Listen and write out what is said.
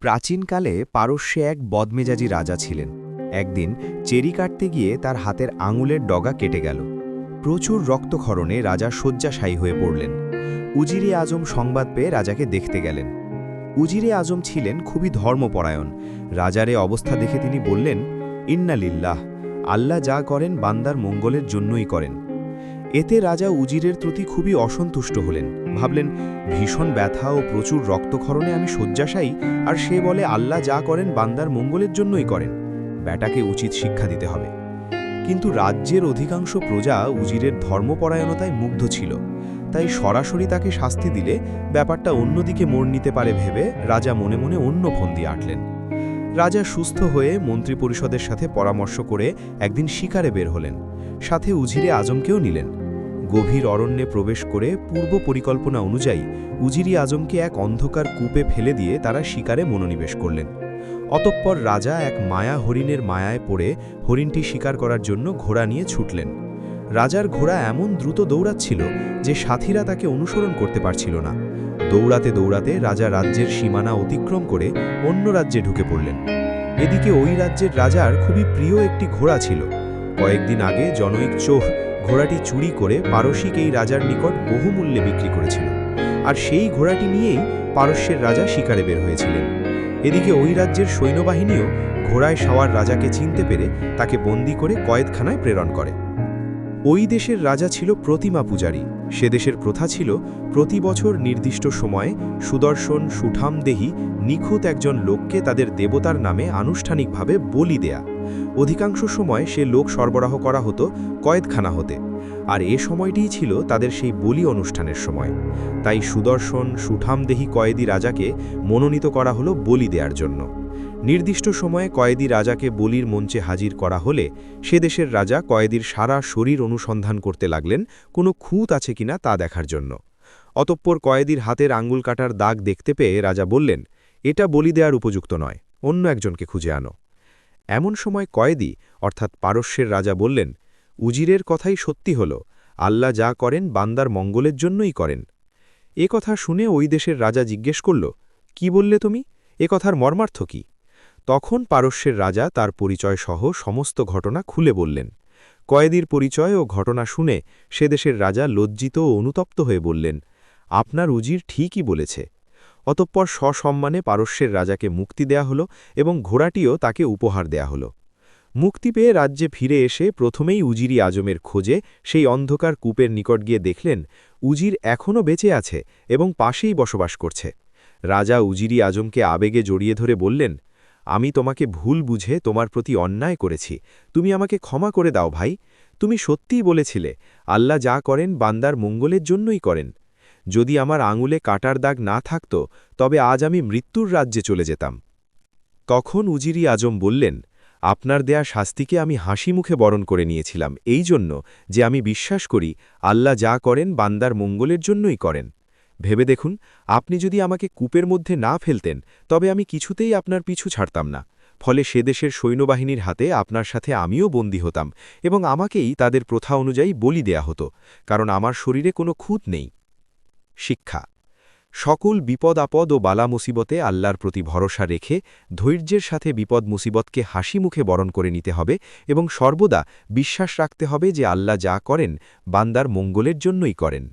প্রাচীনকালে পারস্যে এক বদমেজাজি রাজা ছিলেন। একদিন চেরি কাটতে গিয়ে তার হাতের আঙুলের ডগা কেটে গেল। প্রচুর রক্তক্ষরণে রাজা শয্যাশায়ী হয়ে পড়লেন। উজিরে আজম সংবাদ পেয়ে রাজাকে দেখতে গেলেন। উজিরে আজম ছিলেন খুবই ধর্মপরায়ণ। রাজারে অবস্থা দেখে তিনি বললেন, ইন্নালিল্লাহ, আল্লাহ যা করেন বান্দার মঙ্গলের জন্যই করেন। এতে রাজা উজিরের প্রতি খুবই অসন্তুষ্ট হলেন। ভাবলেন, ভীষণ ব্যথা ও প্রচুর রক্তক্ষরণে আমি শয্যাশায়ী, আর সে বলে আল্লাহ যা করেন বান্দার মঙ্গলের জন্যই করেন। ব্যাটাকে উচিত শিক্ষা দিতে হবে। কিন্তু রাজ্যের অধিকাংশ প্রজা উজিরের ধর্মপরায়ণতায় মুগ্ধ ছিল। তাই সরাসরি তাকে শাস্তি দিলে ব্যাপারটা অন্যদিকে মোড় নিতে পারে ভেবে রাজা মনে মনে অন্য ফন্দি আটলেন। রাজা সুস্থ হয়ে মন্ত্রিপরিষদের সাথে পরামর্শ করে একদিন শিকারে বের হলেন। সাথে উজিরে আজমকেও নিলেন। গভীর অরণ্যে প্রবেশ করে পূর্ব পরিকল্পনা অনুযায়ী উজিরি আজমকে এক অন্ধকার কূপে ফেলে দিয়ে তারা শিকারে মনোনিবেশ করলেন। অতঃপর রাজা এক মায়া হরিণের মায়ায় পড়ে হরিণটি শিকার করার জন্য ঘোড়া নিয়ে ছুটলেন। রাজার ঘোড়া এমন দ্রুত দৌড়াচ্ছিল যে সাথীরা তাকে অনুসরণ করতে পারছিল না। দৌড়াতে দৌড়াতে রাজা রাজ্যের সীমানা অতিক্রম করে অন্য রাজ্যে ঢুকে পড়লেন। এদিকে ওই রাজ্যের রাজার খুবই প্রিয় একটি ঘোড়া ছিল। কয়েকদিন আগে জনৈক চোহ ঘোড়াটি চুরি করে পারসিক এই রাজার নিকট বহুমূল্যে বিক্রি করেছিল। আর সেই ঘোড়াটি নিয়েই পারস্যের রাজা শিকারে বের হয়েছিলেন। এদিকে ওই রাজ্যের সৈন্যবাহিনীও ঘোড়ায় সাওয়ার রাজাকে চিনতে পেরে তাকে বন্দি করে কয়েদখানায় প্রেরণ করে। ওই দেশের রাজা ছিল প্রতিমা পূজারী। সে দেশের প্রথা ছিল প্রতি বছর নির্দিষ্ট সময়ে সুদর্শন সুঠামদেহী নিখুঁত একজন লোককে তাদের দেবতার নামে আনুষ্ঠানিকভাবে বলি দেয়া। অধিকাংশ সময় সে লোক সরবরাহ করা হতো কয়েদখানা হতে। আর এ সময়টিই ছিল তাদের সেই বলি অনুষ্ঠানের সময়। তাই সুদর্শন সুঠামদেহী কয়েদি রাজাকে মনোনীত করা হলো বলি দেওয়ার জন্য। নির্দিষ্ট সময়ে কয়েদি রাজাকে বলির মঞ্চে হাজির করা হলে সে দেশের রাজা কয়েদির সারা শরীর অনুসন্ধান করতে লাগলেন, কোনো খুঁত আছে কিনা তা দেখার জন্য। অতঃপর কয়েদির হাতের আঙ্গুল কাটার দাগ দেখতে পেয়ে রাজা বললেন, এটা বলি দেওয়ার উপযুক্ত নয়, অন্য একজনকে খুঁজে আনো। এমন সময় কয়েদি, অর্থাৎ পারস্যের রাজা বললেন, উজিরের কথাই সত্যি হল, আল্লাহ যা করেন বান্দার মঙ্গলের জন্যই করেন। এ কথা শুনে ওই দেশের রাজা জিজ্ঞেস করল, কি বললে তুমি? এ কথার মর্মার্থ কি? তখন পারস্যের রাজা তার পরিচয় সহ সমস্ত ঘটনা খুলে বললেন। কয়েদির পরিচয় ও ঘটনা শুনে সে দেশের রাজা লজ্জিত ও অনুতপ্ত হয়ে বললেন, আপনার উজির ঠিকই বলেছে। অতঃপর সসম্মানে পারস্যের রাজাকে মুক্তি দেয়া হল এবং ঘোড়াটিও তাকে উপহার দেয়া হল। মুক্তি পেয়ে রাজ্যে ফিরে এসে প্রথমেই উজিরি আজমের খোঁজে সেই অন্ধকার কূপের নিকট গিয়ে দেখলেন, উজির এখনও বেঁচে আছে এবং পাশেই বসবাস করছে। রাজা উজিরি আজমকে আবেগে জড়িয়ে ধরে বললেন আমি তোমাকে ভুল বুঝে তোমার প্রতি অন্যায় করেছি। তুমি আমাকে ক্ষমা করে দাও ভাই। তুমি সত্যিই বলেছিলে, আল্লাহ যা করেন বান্দার মঙ্গলের জন্যই করেন। যদি আমার আঙুলে কাটার দাগ না থাকত, তবে আজ আমি মৃত্যুর রাজ্যে চলে যেতাম। তখন উজিরি আজম বললেন, আপনার দেয়া শাস্তিকে আমি হাসি মুখে বরণ করে নিয়েছিলাম। এই জন্য যে আমি বিশ্বাস করি, আল্লাহ যা করেন বান্দার মঙ্গলের জন্যই করেন। ভেবে দেখুন, আপনি যদি আমাকে কূপের মধ্যে না ফেলতেন, তবে আমি কিছুতেই আপনার পিছু ছাড়তাম না। ফলে সে দেশের সৈন্যবাহিনীর হাতে আপনার সাথে আমিও বন্দী হতাম এবং আমাকেই তাদের প্রথা অনুযায়ী বলি দেয়া হতো, কারণ আমার শরীরে কোনো খুঁত নেই। শিক্ষা। সকল বিপদ আপদ ও বালা মুসিবতে আল্লাহর প্রতি ভরসা রেখে ধৈর্যের সাথে বিপদ মুসিবতকে হাসি মুখে বরণ করে নিতে হবে এবং সর্বদা বিশ্বাস রাখতে হবে যে আল্লাহ যা করেন, বান্দার মঙ্গলের জন্যই করেন।